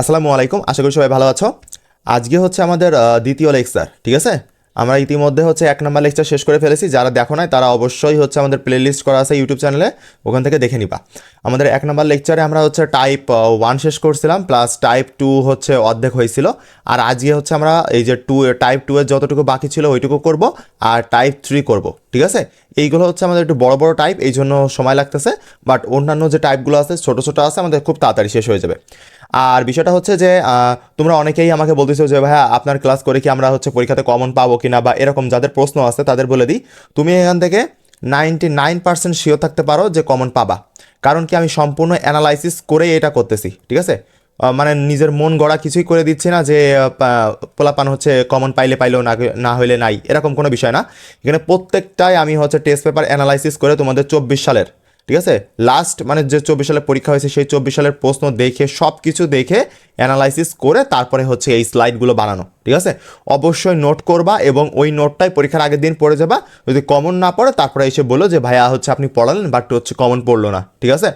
আসসালামু আলাইকুম, আশা করি সবাই ভালো আছো। আজকে হচ্ছে আমাদের দ্বিতীয় লেকচার, ঠিক আছে? আমরা ইতিমধ্যে হচ্ছে এক নম্বর লেকচার শেষ করে ফেলেছি। যারা দেখো নাই, তারা অবশ্যই হচ্ছে আমাদের প্লে লিস্ট করা আছে ইউটিউব চ্যানেলে ওখান থেকে দেখে নিবা। আমাদের এক নম্বর লেকচারে আমরা হচ্ছে টাইপ ওয়ান শেষ করছিলাম প্লাস টাইপ টু হচ্ছে অর্ধেক হয়েছিল। আর আজকে হচ্ছে আমরা এই যে টু টাইপ টু এর যতটুকু বাকি ছিল, ওইটুকু করব, আর টাইপ থ্রি করব, ঠিক আছে? এইগুলো হচ্ছে আমাদের একটু বড় বড় টাইপ এই জন্য সময় লাগতেছে। বাট অন্যান্য যে টাইপগুলো আছে, ছোটো ছোটো আছে, আমাদের খুব তাড়াতাড়ি শেষ হয়ে যাবে। আর বিষয়টা হচ্ছে যে তোমরা অনেকেই আমাকে বলতেছো যে, ভাইয়া, আপনার ক্লাস করে কি আমরা হচ্ছে পরীক্ষাতে কমন পাবো কিনা বা এরকম যাদের প্রশ্ন আছে তাদের বলে দিই। তুমি এখান থেকে নাইনটি নাইন পার্সেন্ট শিওর থাকতে পারো যে কমন পাবা। কারণ কি, আমি সম্পূর্ণ অ্যানালাইসিস করেই এটা করতেছি, ঠিক আছে? মানে নিজের মন গড়া কিছুই করে দিচ্ছি না যে পোলাপান হচ্ছে কমন পাইলে পাইলেও না না হইলে নাই, এরকম কোনো বিষয় না। এখানে প্রত্যেকটাই আমি হচ্ছে টেস্ট পেপার অ্যানালাইসিস করে তোমাদের চব্বিশ সালের ঠিক আছে? লাস্ট মানে যে চব্বিশ সালে পরীক্ষা হয়েছে, সেই চব্বিশ সালের প্রশ্ন দেখে সব কিছু দেখে অ্যানালাইসিস করে তারপরে হচ্ছে এই স্লাইডগুলো বানানো, ঠিক আছে? অবশ্যই নোট করবা এবং ওই নোটটাই পরীক্ষার আগের দিন পড়ে যাবা। যদি কমন না পড়ে, তারপরে এসে বলো যে, ভাইয়া, হচ্ছে আপনি পড়ালেন বাট হচ্ছে কমন পড়ল না। ঠিক আছে?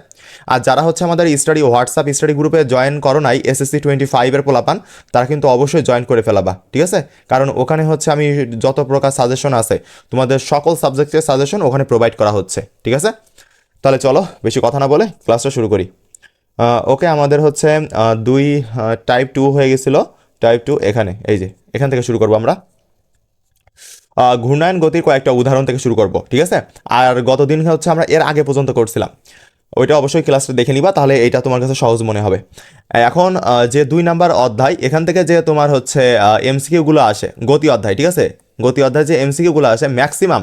আর যারা হচ্ছে আমাদের স্টাডি হোয়াটসঅ্যাপ স্টাডি গ্রুপে জয়েন করো নাই এসএসসি টোয়েন্টি ফাইভের পোলাপান, তারা কিন্তু অবশ্যই জয়েন করে ফেলাবা, ঠিক আছে? কারণ ওখানে হচ্ছে আমি যত প্রকার সাজেশন আছে, তোমাদের সকল সাবজেক্টের সাজেশন ওখানে প্রোভাইড করা হচ্ছে, ঠিক আছে? তাহলে চলো বেশি কথা না বলে ক্লাসটা শুরু করি। ওকে আমাদের হচ্ছে দুই টাইপ টু হয়ে গেছিল। টাইপ টু এখানে, এই যে, এখান থেকে শুরু করব আমরা। ঘূর্ণায়ন গতির কয়েকটা উদাহরণ থেকে শুরু করব, ঠিক আছে? আর গতদিন হচ্ছে আমরা এর আগে পর্যন্ত করছিলাম। ওইটা অবশ্যই ক্লাসটা দেখে নিবা, তাহলে এটা তোমার কাছে সহজ মনে হবে। এখন যে দুই নাম্বার অধ্যায়, এখান থেকে যে তোমার হচ্ছে এমসিকিউগুলো আসে, গতি অধ্যায়, ঠিক আছে? গতি অধ্যায় যে এমসিকিউগুলো আসে ম্যাক্সিমাম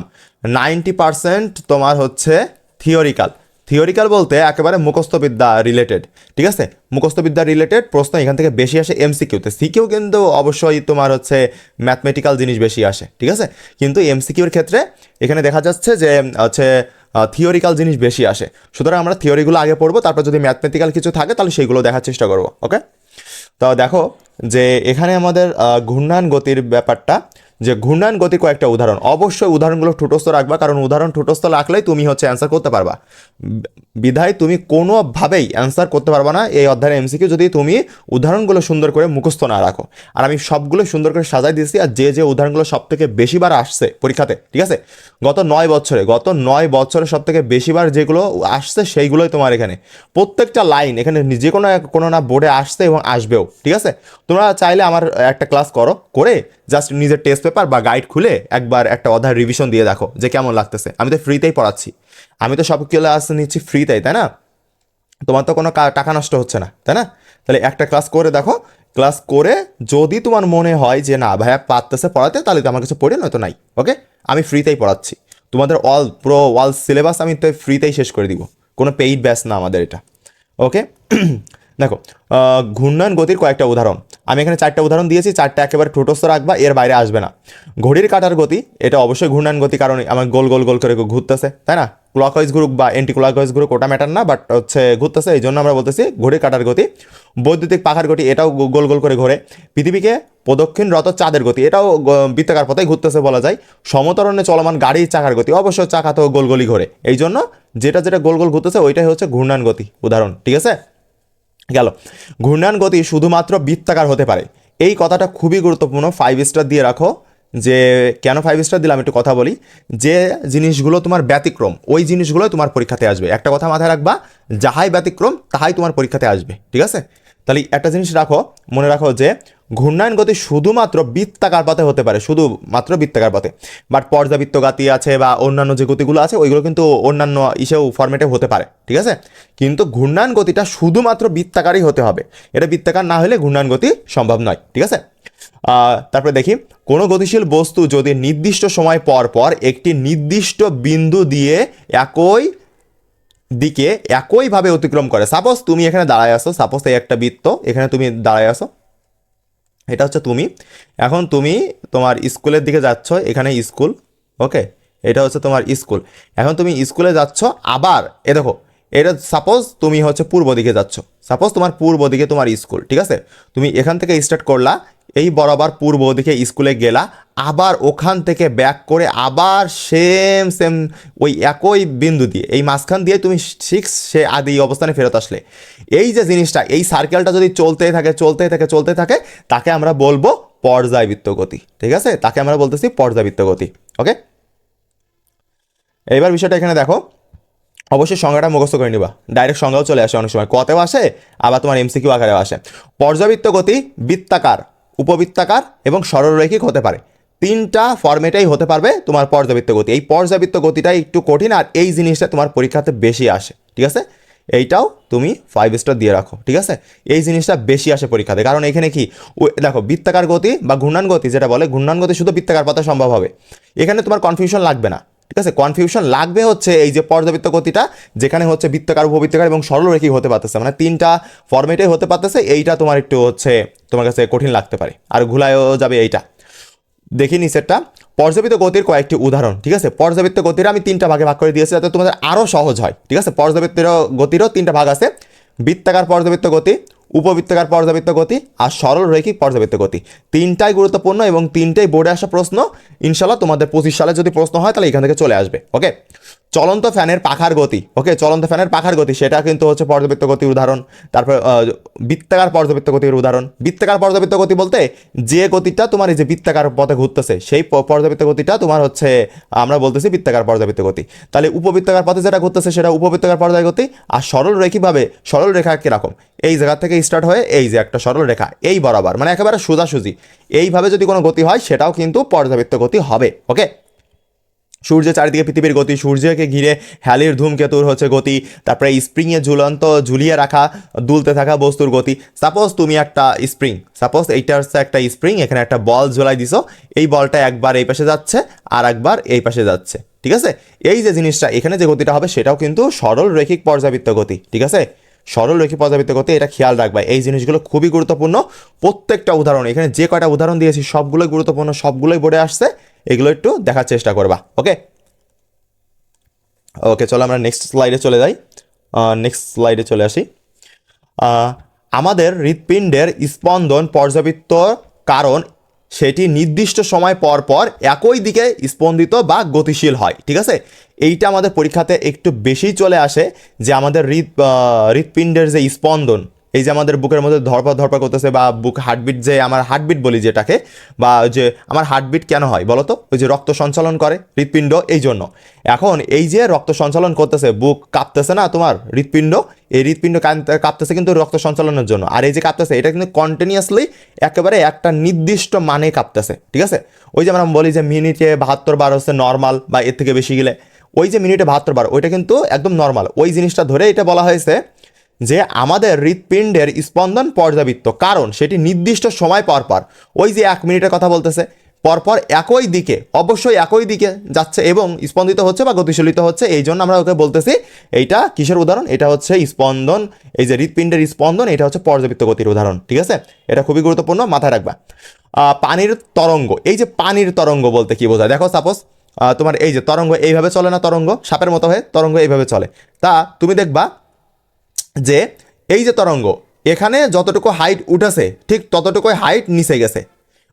নাইনটি পার্সেন্ট তোমার হচ্ছে থিওরিক্যাল থিওরিক্যাল বলতে একেবারে মুখস্থবিদ্যা রিলেটেড ঠিক আছে? মুখস্থবিদ্যা রিলেটেড প্রশ্ন এখান থেকে বেশি আসে এমসিকিউতে সিকিউ কিন্তু অবশ্যই তোমার হচ্ছে ম্যাথমেটিক্যাল জিনিস বেশি আসে, ঠিক আছে? কিন্তু এমসিকিউর ক্ষেত্রে এখানে দেখা যাচ্ছে যে, হচ্ছে থিওরিক্যাল জিনিস বেশি আসে। সুতরাং আমরা থিওরিগুলো আগে পড়ব, তারপর যদি ম্যাথমেটিক্যাল কিছু থাকে তাহলে সেইগুলো দেখার চেষ্টা করব ওকে তো দেখো যে এখানে আমাদের ঘূর্ণায়ন গতির ব্যাপারটা যে ঘূর্ণায়ন গতি কয়েকটা উদাহরণ। অবশ্যই উদাহরণগুলো ঠুটস্থ রাখবা, কারণ উদাহরণ ঠুটস্থ রাখলেই তুমি হচ্ছে অ্যান্সার করতে পারবা। বিধায় তুমি কোনোভাবেই অ্যান্সার করতে পারবা না এই অধ্যায়ের এমসিকিউ যদি তুমি উদাহরণগুলো সুন্দর করে মুখস্থ না রাখো। আর আমি সবগুলো সুন্দর করে সাজাই দিয়েছি আর যে যে উদাহরণগুলো সব থেকে বেশিবার আসছে পরীক্ষাতে, ঠিক আছে? গত নয় বছরে, গত নয় বছরে সব থেকে বেশিবার যেগুলো আসছে সেইগুলোই তোমার এখানে। প্রত্যেকটা লাইন এখানে যে কোনো কোনো না বোর্ডে আসছে এবং আসবেও, ঠিক আছে? তোমরা চাইলে আমার একটা ক্লাস করো, করে জাস্ট নিজের টেস্ট পেপার বা গাইড খুলে একবার একটা অধ্যায় রিভিশন দিয়ে দেখো যে কেমন লাগতেছে। আমি তো ফ্রিতেই পড়াচ্ছি। আমি তো সব ক্লাস নিচ্ছি ফ্রি তাই তাই না? তোমার তো কোনো টাকা নষ্ট হচ্ছে না, তাই না? তাহলে একটা ক্লাস করে দেখো ক্লাস করে যদি তোমার মনে হয় যে না, ভাইয়া পারতেছে পড়াতে, তাহলে তো আমার কাছে পড়ে, নয়তো নাই ওকে আমি ফ্রিতেই পড়াচ্ছি। তোমাদের অল প্রো অল সিলেবাস আমি তো ফ্রিতেই শেষ করে দিব। কোনো পেইড ব্যাস না আমাদের এটা ওকে দেখো ঘূর্ণায়ন গতির কয়েকটা উদাহরণ। আমি এখানে চারটা উদাহরণ দিয়েছি, চারটা একেবারে ঠোঁটস্থ রাখবা, এর বাইরে আসবে না। ঘড়ির কাটার গতি, এটা অবশ্যই ঘূর্ণায়ন গতি, কারণ আমার গোল গোল গোল করে ঘুরতেছে, তাই না? ক্লক ওয়াইজ গ্রুপ বা এন্টি ক্লক ওয়াইজ গ্রুপ ওটা ম্যাটার না বাট হচ্ছে ঘুরতেছে, এই জন্য আমরা বলতেছি ঘড়ির কাটার গতি। বৈদ্যুতিক পাখার গতি, এটাও গোল গোল করে ঘোরে। পৃথিবীকে প্রদক্ষিণরত চাঁদের গতি, এটাও বৃত্তাকার পথে ঘুরতেছে বলা যায়। সমতরণে চলমান গাড়ির চাকার গতি, অবশ্য চাকা তো গোল ঘোরে। এই জন্য যেটা যেটা গোল গোল ঘুরতেছে, ওইটাই হচ্ছে ঘূর্ণায়ন গতি উদাহরণ, ঠিক আছে? গেল। ঘূর্ণায়ন গতি শুধুমাত্র বৃত্তাকার হতে পারে। এই কথাটা খুবই গুরুত্বপূর্ণ ফাইভ স্টার দিয়ে রাখো। যে কেন ফাইভ স্টার দিলাম একটু কথা বলি। যে জিনিসগুলো তোমার ব্যতিক্রম, ওই জিনিসগুলো তোমার পরীক্ষাতে আসবে। একটা কথা মাথায় রাখবা, যাহাই ব্যতিক্রম, তাহাই তোমার পরীক্ষাতে আসবে। ঠিক আছে? তাহলে একটা জিনিস রাখো, মনে রাখো যে ঘূর্ণায়ন গতি শুধুমাত্র বৃত্তাকার পথে হতে পারে, শুধুমাত্র বৃত্তাকার পথে বাট পর্যাবৃত্ত গতি আছে বা অন্যান্য যে গতিগুলো আছে, ওইগুলো কিন্তু অন্যান্য ইসেও ফরম্যাটে হতে পারে, ঠিক আছে? কিন্তু ঘূর্ণায়ন গতিটা শুধুমাত্র বৃত্তাকারই হতে হবে। এটা বৃত্তাকার না হলে ঘূর্ণায়ন গতি সম্ভব নয়, ঠিক আছে? তারপরে দেখি, কোনো গতিশীল বস্তু যদি নির্দিষ্ট সময় পর পর একটি নির্দিষ্ট বিন্দু দিয়ে একই দিকে একইভাবে অতিক্রম করে সাপোজ তুমি এখানে দাঁড়ায় আসো সাপোজ এই একটা বৃত্ত, এখানে তুমি দাঁড়ায় আসো এটা হচ্ছে তুমি। এখন তুমি তোমার স্কুলের দিকে যাচ্ছ, এখানে স্কুল, ওকে? এটা হচ্ছে তোমার স্কুল। এখন তুমি স্কুলে যাচ্ছ, আবার, এ দেখো এটা সাপোজ তুমি হচ্ছে পূর্ব দিকে যাচ্ছ। সাপোজ তোমার পূর্ব দিকে তোমার স্কুল ঠিক আছে? তুমি এখান থেকে স্টার্ট করলা, এই বরাবর পূর্ব দিকে স্কুলে গেলা, আবার ওখান থেকে ব্যাক করে আবার সেম সেম ওই একই বিন্দু দিয়ে, এই মাঝখান দিয়ে তুমি ঠিক সে আদি অবস্থানে ফেরত আসলে। এই যে জিনিসটা, এই সার্কেলটা যদি চলতেই থাকে চলতেই থাকে চলতে থাকে, তাকে আমরা বলব পর্যায়বৃত্ত গতি, ঠিক আছে? তাকে আমরা বলতেছি পর্যায়বৃত্ত গতি ওকে এইবার বিষয়টা এখানে দেখো। অবশ্যই সংজ্ঞাটা মুখস্থ করে নিবা। ডাইরেক্ট সংজ্ঞাও চলে আসে অনেক সময়। কতেও আসে, আবার তোমার এমসিকিউ আকারেও আসে। পর্যাবৃত্ত গতি বৃত্তাকার, উপবৃত্তাকার এবং সরলরৈখিক হতে পারে। তিনটা ফর্মেটেই হতে পারবে তোমার পর্যাবৃত্ত গতি। এই পর্যাবৃত্ত গতিটাই একটু কঠিন আর এই জিনিসটা তোমার পরীক্ষাতে বেশি আসে, ঠিক আছে? এইটাও তুমি ফাইভ স্টার দিয়ে রাখো, ঠিক আছে? এই জিনিসটা বেশি আসে পরীক্ষাতে। কারণ এখানে কি? দেখো, বৃত্তাকার গতি বা ঘূর্ণান গতি, যেটা বলে, ঘূর্ণান গতি শুধু বৃত্তাকার পথে সম্ভব হবে। এখানে তোমার কনফিউশন লাগবে না। ঠিক আছে? কনফিউশন লাগবে হচ্ছে এই যে পর্যাবৃত্ত গতিটা, যেখানে হচ্ছে বৃত্তাকার, উপবৃত্তাকার এবং সরলরেখী হতে পারতেছে। মানে তিনটা ফর্মেটে হতে পারতেছে, এইটা তোমার একটু হচ্ছে তোমার কাছে কঠিন লাগতে পারে। আর ঘুলায়ও যাবে এইটা। দেখি নিচেরটা পর্যাবৃত্ত গতির কয়েকটি উদাহরণ, ঠিক আছে? পর্যাবৃত্ত গতির আমি তিনটা ভাগে ভাগ করে দিয়েছি যাতে তোমাদের আরও সহজ হয়, ঠিক আছে? পর্যাবৃত্তের গতিরও তিনটা ভাগ আছে। বৃত্তাকার পর্যাবৃত্ত গতি উপবৃত্তাকার পর্যাবৃত্ত গতি আর সরল রৈখিক পর্যাবৃত্ত গতি। তিনটাই গুরুত্বপূর্ণ এবং তিনটাই বোর্ডে আসা প্রশ্ন। ইনশাল্লাহ তোমাদের পঁচিশ সালে যদি প্রশ্ন হয়, তাহলে এখান থেকে চলে আসবে। ওকে চলন্ত ফ্যানের পাখার গতি ওকে চলন্ত ফ্যানের পাখার গতি, সেটা কিন্তু হচ্ছে পর্যাবৃত্ত গতির উদাহরণ, তারপর বৃত্তাকার পর্যাবৃত্ত গতির উদাহরণ। বৃত্তাকার পর্যাবৃত্ত গতি বলতে যে গতিটা তোমার এই যে বৃত্তাকার পথে ঘুরতেছে, সেই পর্যাবৃত্ত গতিটা তোমার হচ্ছে, আমরা বলতেছি বৃত্তাকার পর্যাবৃত্ত গতি। তাহলে উপবৃত্তাকার পথে যেটা ঘুরতেছে, সেটা উপবৃত্তাকার পর্যায় গতি, আর সরল রেখিভাবে সরল রেখা কীরকম? এই জায়গা থেকে স্টার্ট হয়ে এই যে একটা সরল রেখা, এই বরাবর মানে একেবারে সোজাসুজি। এইভাবে যদি কোনো গতি হয়, সেটাও কিন্তু পর্যাবৃত্ত গতি হবে ওকে সূর্যের চারিদিকে পৃথিবীর গতি, সূর্যকে ঘিরে হ্যালির ধূমকেতুর হচ্ছে গতি, তারপরে স্প্রিংয়ে ঝুলন্ত, ঝুলিয়ে রাখা, দুলতে থাকা বস্তুর গতি। সাপোজ তুমি একটা স্প্রিং সাপোজ এইটা হচ্ছে একটা স্প্রিং এখানে একটা বল ঝোলাই দিছো, এই বলটা একবার এই পাশে যাচ্ছে, আর একবার এই পাশে যাচ্ছে, ঠিক আছে? এই যে জিনিসটা, এখানে যে গতিটা হবে, সেটাও কিন্তু সরল রৈখিক পর্যাবৃত্ত গতি, ঠিক আছে? সরল রৈখিক পর্যাবৃত্ত গতি, এটা খেয়াল রাখবা। এই জিনিসগুলো খুবই গুরুত্বপূর্ণ। প্রত্যেকটা উদাহরণ, এখানে যে কয়টা উদাহরণ দিয়েছি, সবগুলোই গুরুত্বপূর্ণ, সবগুলোই বোর্ডে আসছে। এগুলো একটু দেখার চেষ্টা করবা ওকে ওকে চলো আমরা নেক্সট স্লাইডে চলে যাই। নেক্সট স্লাইডে চলে আসি। আমাদের হৃৎপিণ্ডের স্পন্দন পর্যাবৃত্ত কারণ সেটি নির্দিষ্ট সময় পর পর একই দিকে স্পন্দিত বা গতিশীল হয়, ঠিক আছে? এইটা আমাদের পরীক্ষাতে একটু বেশি চলে আসে যে আমাদের হৃৎ হৃৎপিণ্ডের যে স্পন্দন এই যে আমাদের বুকের মধ্যে ধরপা ধরপা করতেছে বা বুক হার্টবিট যে আমার হার্টবিট বলি যেটাকে, বা যে আমার হার্টবিট কেন হয় বলো তো? ওই যে রক্ত সঞ্চালন করে, হৃৎপিণ্ড এই জন্য। এখন এই যে রক্ত সঞ্চালন করতেছে, বুক কাঁপতেছে না তোমার হৃৎপিণ্ড? এই হৃৎপিণ্ড কাঁপতেছে কিন্তু রক্ত সঞ্চালনের জন্য। আর এই যে কাঁপতেছে, এটা কিন্তু কন্টিনিউয়াসলি একেবারে একটা নির্দিষ্ট মানে কাঁপতেছে, ঠিক আছে? ওই যে আমরা বলি যে মিনিটে বাহাত্তর বার হচ্ছে নর্মাল বা এর থেকে বেশি গেলে। ওই যে মিনিটে বাহাত্তর বার, ওইটা কিন্তু একদম নর্মাল ওই জিনিসটা ধরে এটা বলা হয়েছে যে আমাদের হৃৎপিণ্ডের স্পন্দন পর্যাবৃত্ত, কারণ সেটি নির্দিষ্ট সময় পর পর, ওই যে এক মিনিটের কথা বলতেছে পরপর একই দিকে, অবশ্যই একই দিকে যাচ্ছে এবং স্পন্দিত হচ্ছে বা গতিশীলিত হচ্ছে, এই জন্য আমরা ওকে বলতেছি, এইটা কিসের উদাহরণ? এটা হচ্ছে স্পন্দন, এই যে হৃৎপিণ্ডের স্পন্দন, এটা হচ্ছে পর্যাবৃত্ত গতির উদাহরণ, ঠিক আছে? এটা খুবই গুরুত্বপূর্ণ, মাথায় রাখবা। পানির তরঙ্গ, এই যে পানির তরঙ্গ বলতে কি বোঝায়? দেখো সাপোজ তোমার এই যে তরঙ্গ এইভাবে চলে না তরঙ্গ? সাপের মতো হয়ে তরঙ্গ এইভাবে চলে। তা, তুমি দেখবা যে এই যে তরঙ্গ এখানে যতটুকু হাইট উঠেছে ঠিক ততটুকুই হাইট নিচে গেছে।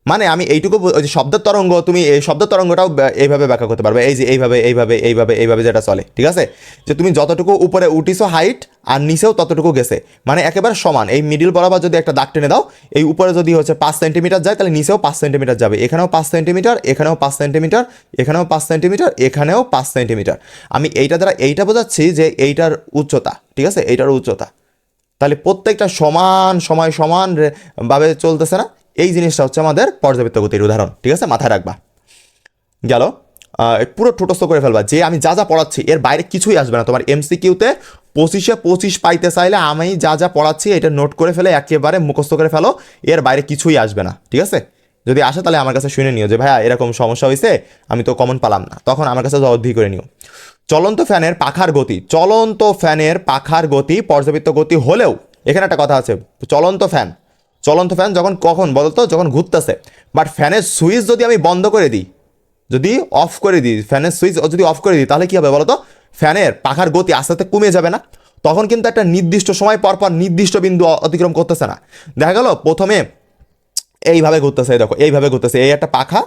মানে আমি এইটুকু যে শব্দের তরঙ্গ, তুমি এই শব্দের তরঙ্গটাও এইভাবে ব্যাখ্যা করতে পারবে। এই যে এইভাবে এইভাবে এইভাবে এইভাবে যেটা চলে, ঠিক আছে? যে তুমি যতটুকু উপরে উঠিছো হাইট আর নিচেও ততটুকু গেছে মানে একেবারে সমান। এই মিডিল বরাবর যদি একটা দাগ টেনে দাও, এই উপরে যদি হচ্ছে পাঁচ সেন্টিমিটার যায়, তাহলে নিচেও পাঁচ সেন্টিমিটার যাবে। এখানেও পাঁচ সেন্টিমিটার এখানেও পাঁচ সেন্টিমিটার এখানেও পাঁচ সেন্টিমিটার এখানেও পাঁচ সেন্টিমিটার আমি এইটা দ্বারা এইটা বোঝাচ্ছি যে এইটার উচ্চতা, ঠিক আছে? এইটার উচ্চতা। তাহলে প্রত্যেকটা সমান, সময় সমান রে- ভাবে চলতেছে না? এই জিনিসটা হচ্ছে আমাদের পর্যাবৃত্ত গতির উদাহরণ, ঠিক আছে? মাথায় রাখবা। গেল পুরো ঠোটস্থ করে ফেলবা। যে আমি যা যা পড়াচ্ছি, এর বাইরে কিছুই আসবে না। তোমার এমসিকিউতে পঁচিশে পঁচিশ পাইতে চাইলে আমি যা যা পড়াচ্ছি, এটা নোট করে ফেলে, একেবারে মুখস্থ করে ফেলো, এর বাইরে কিছুই আসবে না, ঠিক আছে? যদি আসে তাহলে আমার কাছে শুনে নিও যে, ভাইয়া, এরকম সমস্যা হয়েছে আমি তো কমন পালাম না। তখন আমার কাছে জবাবদিহি করে নিও। চলন্ত ফ্যানের পাখার গতি, চলন্ত ফ্যানের পাখার গতি, পর্যাবৃত্ত গতি হলেও, এখানে একটা কথা আছে, চলন্ত ফ্যান চলন্ত ফ্যান যখন কখন বলতো যখন ঘুরতেছে। বাট ফ্যানের সুইচ যদি আমি বন্ধ করে দিই, যদি অফ করে দিই ফ্যানের সুইচ যদি অফ করে দিই, তাহলে কী হবে বলতো ফ্যানের পাখার গতি আস্তে আস্তে কমে যাবে না। তখন কিন্তু একটা নির্দিষ্ট সময় পর পর নির্দিষ্ট বিন্দু অতিক্রম করতেছে না। দেখা গেল, প্রথমে এইভাবে ঘুরতেছে দেখো, এইভাবে ঘুরতেছে, এই একটা পাখা,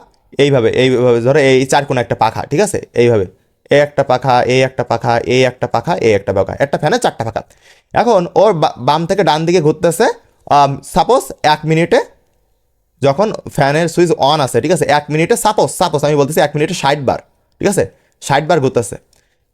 এইভাবে এইভাবে, ধরো এই চার কোনো একটা পাখা, ঠিক আছে? এইভাবে, এই একটা পাখা, এই একটা পাখা, এই একটা পাখা, এই একটা পাখা, একটা ফ্যানে চারটা পাখা। এখন ওর বাম থেকে ডান দিকে ঘুরতেছে সাপোজ এক মিনিটে যখন ফ্যানের সুইচ অন আছে, ঠিক আছে? এক মিনিটে সাপোজ সাপোজ আমি বলতেছি এক মিনিটে ষাট বার, ঠিক আছে? ষাট বার ঘুরতেছে।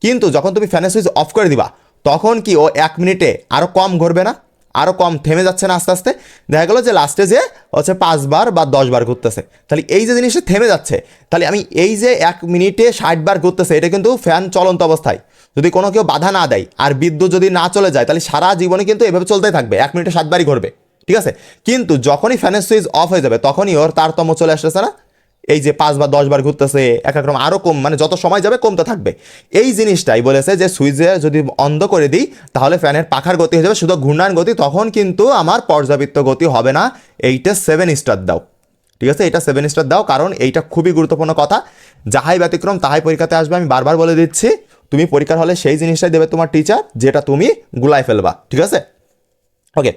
কিন্তু যখন তুমি ফ্যানের সুইচ অফ করে দিবা, তখন কি ও এক মিনিটে আরও কম ঘুরবে না? আরও কম থেমে যাচ্ছে না আস্তে আস্তে? দেখা গেলো যে লাস্টে যে হচ্ছে পাঁচবার বা দশবার ঘুরতেছে। তাহলে এই যে জিনিসটা থেমে যাচ্ছে, তাহলে আমি এই যে এক মিনিটে ষাট বার ঘুরতেছে, এটা কিন্তু ফ্যান চলন্ত অবস্থায়। যদি কোনো কেউ বাধা না দেয়, আর বিদ্যুৎ যদি না চলে যায়, তাহলে সারা জীবনে কিন্তু এভাবে চলতেই থাকবে। এক মিনিটে সাতবারই ঘুরবে। ঠিক আছে? কিন্তু যখনই ফ্যানের সুইচ অফ হয়ে যাবে, তখনই ওর তারতম্য চলে আসতেছে না? এই যে পাঁচ বা দশ বার ঘুরতেছে, এক এক রকম আরও কম মানে যত সময় যাবে কমতে থাকবে। এই জিনিসটাই বলেছে যে সুইচে যদি অন্ধ করে দিই, তাহলে ফ্যানের পাখার গতি হয়ে যাবে, শুধু ঘূর্ণায়ন গতি, তখন কিন্তু আমার পর্যাবৃত্ত গতি হবে না। এইটা সেভেন স্টার দাও। ঠিক আছে? এটা সেভেন স্টার দাও, কারণ এইটা খুবই গুরুত্বপূর্ণ কথা। যাহাই ব্যতিক্রম, তাহাই পরীক্ষাতে আসবে, আমি বারবার বলে দিচ্ছি, তুমি পরীক্ষার হলে সেই জিনিসটাই দেবে তোমার টিচার যেটা তুমি গুলাই ফেলবা। ঠিক আছে? ওকে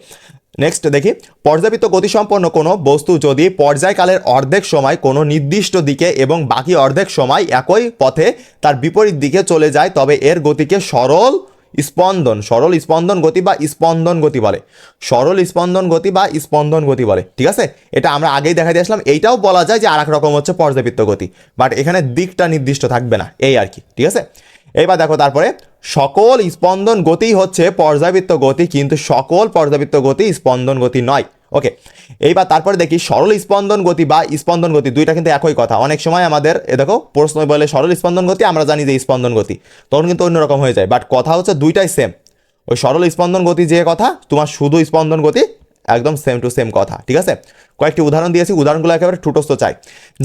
নেক্সট দেখি পর্যাবৃত্ত গতিসম্পন্ন কোনো বস্তু যদি পর্যায়কালের অর্ধেক সময় কোনো নির্দিষ্ট দিকে এবং বাকি অর্ধেক সময় একই পথে তার বিপরীত দিকে চলে যায়, তবে এর গতিকে সরল স্পন্দন সরল স্পন্দন গতি বা স্পন্দন গতি বলে। সরল স্পন্দন গতি বা স্পন্দন গতি বলে, ঠিক আছে? এটা আমরা আগেই দেখা দিয়ে আসলাম এইটাও বলা যায় যে আর রকম হচ্ছে পর্যাবৃত্ত গতি। বাট এখানে দিকটা নির্দিষ্ট থাকবে না, এই আর কি, ঠিক আছে? এবার দেখো তারপরে, সকল স্পন্দন গতি হচ্ছে পর্যাবৃত্ত গতি, কিন্তু সকল পর্যাবৃত্ত গতি স্পন্দন গতি নয়। ওকে এইবার তারপরে দেখি সরল স্পন্দন গতি বা স্পন্দন গতি, দুইটা কিন্তু একই কথা। অনেক সময় আমাদের, এ দেখো, প্রশ্ন বলে সরল স্পন্দন গতি, আমরা জানি যে স্পন্দন গতি, তখন কিন্তু অন্যরকম হয়ে যায়। বাট কথা হচ্ছে দুইটাই সেম ওই সরল স্পন্দন গতি যে কথা, তোমার শুধু স্পন্দন গতি একদম সেম টু সেম কথা, ঠিক আছে? কয়েকটি উদাহরণ দিয়েছি, উদাহরণগুলো একেবারে ঠুটস্থ চাই।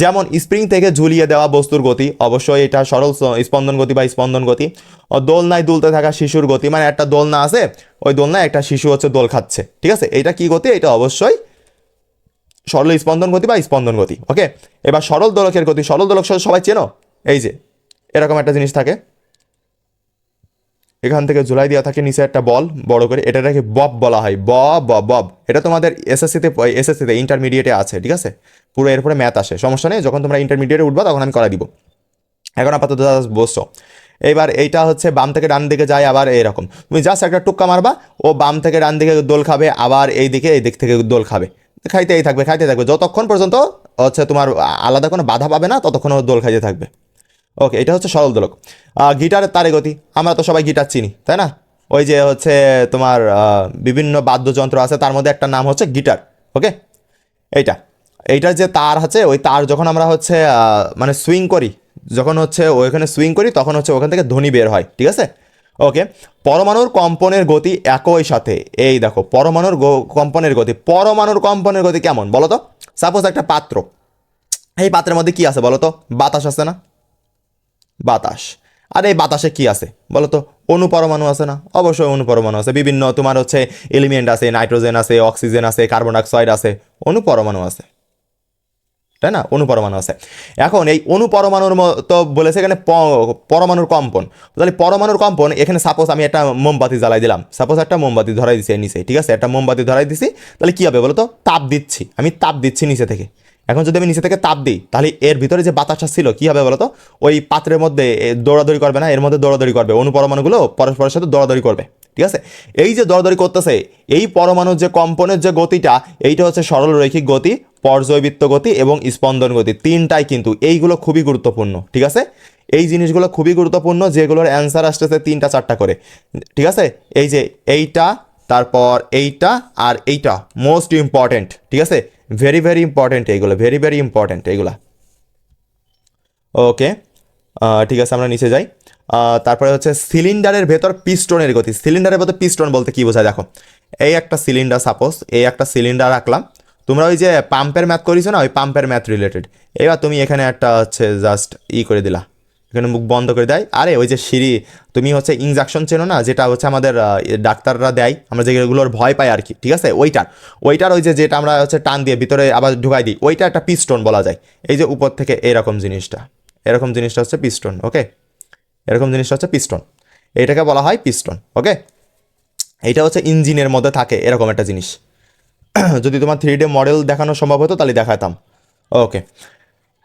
যেমন স্প্রিং থেকে ঝুলিয়ে দেওয়া বস্তুর গতি, অবশ্যই এটা সরল স্পন্দন গতি বা স্পন্দন গতি। দোলনায় দুলতে থাকা শিশুর গতি মানে একটা দোলনা আছে, ওই দোলনায় একটা শিশু হচ্ছে দোল খাচ্ছে, ঠিক আছে? এটা কি গতি? এটা অবশ্যই সরল স্পন্দন গতি বা স্পন্দন গতি ওকে এবার সরল দোলকের গতি, সরল দোলক সবাই চেনো? এই যে, এরকম একটা জিনিস থাকে। এখান থেকে ঝুলাই দেওয়া থাকে নিচে একটা বল, বড় করে। এটাকে বব বলা হয়। ব ব বব। এটা তোমাদের এসএসসিতে এসএসসিতে ইন্টারমিডিয়েটে আছে, ঠিক আছে? পুরো এরপরে ম্যাথ আসে, সমস্যা নেই। যখন তোমরা ইন্টারমিডিয়েটে উঠবা, তখন আমি করা দিব। এখন আপাতত বসছো। এইবার এইটা হচ্ছে বাম থেকে ডান দিকে যায়, আবার এরকম তুমি জাস্ট একটা টুক্কা মারবা, ও বাম থেকে ডান দিকে দোল খাবে, আবার এই দিকে এই দিক থেকে দোল খাবে। খাইতেই থাকবে খাইতে থাকবে। যতক্ষণ পর্যন্ত হচ্ছে তোমার আলাদা কোনো বাধা পাবে না, ততক্ষণ দোল খাইতে থাকবে। ওকে এটা হচ্ছে সরল দোলক। গিটারের তারে গতি। আমরা তো সবাই গিটার চিনি, তাই না? ওই যে হচ্ছে তোমার বিভিন্ন বাদ্যযন্ত্র আছে, তার মধ্যে একটা নাম হচ্ছে গিটার ওকে এইটা। এইটার যে তার আছে, ওই তার যখন আমরা হচ্ছে মানে সুইং করি, যখন হচ্ছে ওইখানে সুইং করি, তখন হচ্ছে ওখান থেকে ধ্বনি বের হয়, ঠিক আছে? ওকে পরমাণুর কম্পনের গতি একই সাথে। এই দেখো, পরমাণুর কম্পনের গতি। পরমাণুর কম্পনের গতি কেমন, বলো তো? সাপোজ একটা পাত্র। এই পাত্রের মধ্যে কি আছে, বলো তো? বাতাস আছে না? বাতাস। আর এই বাতাসে কি আছে? বলো তো অনুপরমাণু আছে না? অবশ্যই অনুপরমাণু আছে। বিভিন্ন তোমার হচ্ছে এলিমেন্ট আছে, নাইট্রোজেন আছে, অক্সিজেন আছে, কার্বন ডাইঅক্সাইড আছে, অনুপরমাণু আছে। তাই না? অনুপরমাণু আছে। এখন এই অনুপরমাণুর মতো বলেছে এখানে পরমাণুর কম্পন। তাহলে পরমাণুর কম্পন, এখানে সাপোজ আমি একটা মোমবাতি জ্বালাই দিলাম। সাপোজ একটা মোমবাতি ধরাই দিছি নিচে, ঠিক আছে? একটা মোমবাতি ধরাই দিছি, তাহলে কী হবে বলো তো তাপ দিচ্ছি। আমি তাপ দিচ্ছি নিচে থেকে। এখন যদি আমি নিচে থেকে তাপ দিই, তাহলে এর ভিতরে যে বাতাসটা ছিল, কি হবে বলো তো ওই পাত্রের মধ্যে দৌড়াদৌড়ি করবে না, এর মধ্যে দৌড়াদৌড়ি করবে। অনুপরমাণুগুলো পরস্পরের সাথে দৌড়াদৌড়ি করবে, ঠিক আছে? এই যে দৌড়াদৌড়ি করতেছে, এই পরমাণুর যে কম্পনের যে গতিটা, এইটা হচ্ছে সরল রৈখিক গতি পর্যায়বৃত্ত গতি এবং স্পন্দন গতি। তিনটাই কিন্তু, এইগুলো খুবই গুরুত্বপূর্ণ, ঠিক আছে? এই জিনিসগুলো খুবই গুরুত্বপূর্ণ, যেগুলোর অ্যান্সার আসতেছে তিনটা, চারটা করে, ঠিক আছে? এই যে এইটা, তারপর এইটা আর এইটা মোস্ট ইম্পর্টেন্ট ঠিক আছে? ভেরি ভেরি ইম্পর্টেন্ট এইগুলো ভেরি ভেরি ইম্পর্টেন্ট এইগুলা ওকে ঠিক আছে, আমরা নিচে যাই। তারপরে হচ্ছে সিলিন্ডারের ভেতর পিস্টনের গতি। সিলিন্ডারের ভেতর পিস্টন বলতে কি বোঝায়, দেখো। এই একটা সিলিন্ডার সাপোজ এই একটা সিলিন্ডার রাখলাম। তোমরা ওই যে পাম্পের ম্যাথ করেছ না? ওই পাম্পের ম্যাথ রিলেটেড এবার তুমি এখানে একটা হচ্ছে জাস্ট ই করে দিলা। এখানে মুখ বন্ধ করে দেয়। আরে, ওই যে সিঁড়ি, তুমি হচ্ছে ইনজাকশন চেনো না? যেটা হচ্ছে আমাদের ডাক্তাররা দেয়। আমরা যেগুলোর ভয় পাই আর কি ঠিক আছে? ওইটার ওইটার ওই যে, যেটা আমরা হচ্ছে টান দিয়ে ভিতরে আবার ঢুকাই দিই, ওইটা একটা পিস্টন বলা যায়। এই যে উপর থেকে এরকম জিনিসটা এরকম জিনিসটা হচ্ছে পিস্টন ওকে এরকম জিনিসটা হচ্ছে পিস্টন এইটাকে বলা হয় পিস্টন ওকে এইটা হচ্ছে ইঞ্জিনের মধ্যে থাকে এরকম একটা জিনিস। যদি তোমার থ্রি ডি মডেল দেখানো সম্ভব হতো, তাহলে দেখাতাম ওকে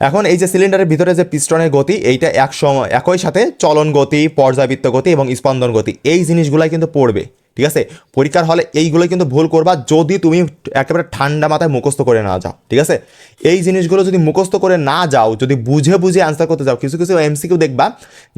এখন এই যে সিলিন্ডারের ভিতরে যে পিস্টনের গতি, এইটা এক সময় একই সাথে চলন গতি পর্যাবৃত্ত গতি এবং স্পন্দন গতি, এই জিনিসগুলাই কিন্তু পড়বে, ঠিক আছে? পরীক্ষার হলে এইগুলো কিন্তু ভুল করবা যদি তুমি একেবারে ঠান্ডা মাথায় মুখস্থ করে না যাও, ঠিক আছে? এই জিনিসগুলো যদি মুখস্থ করে না যাও, যদি বুঝে বুঝে অ্যান্সার করতে যাও, কিছু কিছু এমসিকিউ দেখবা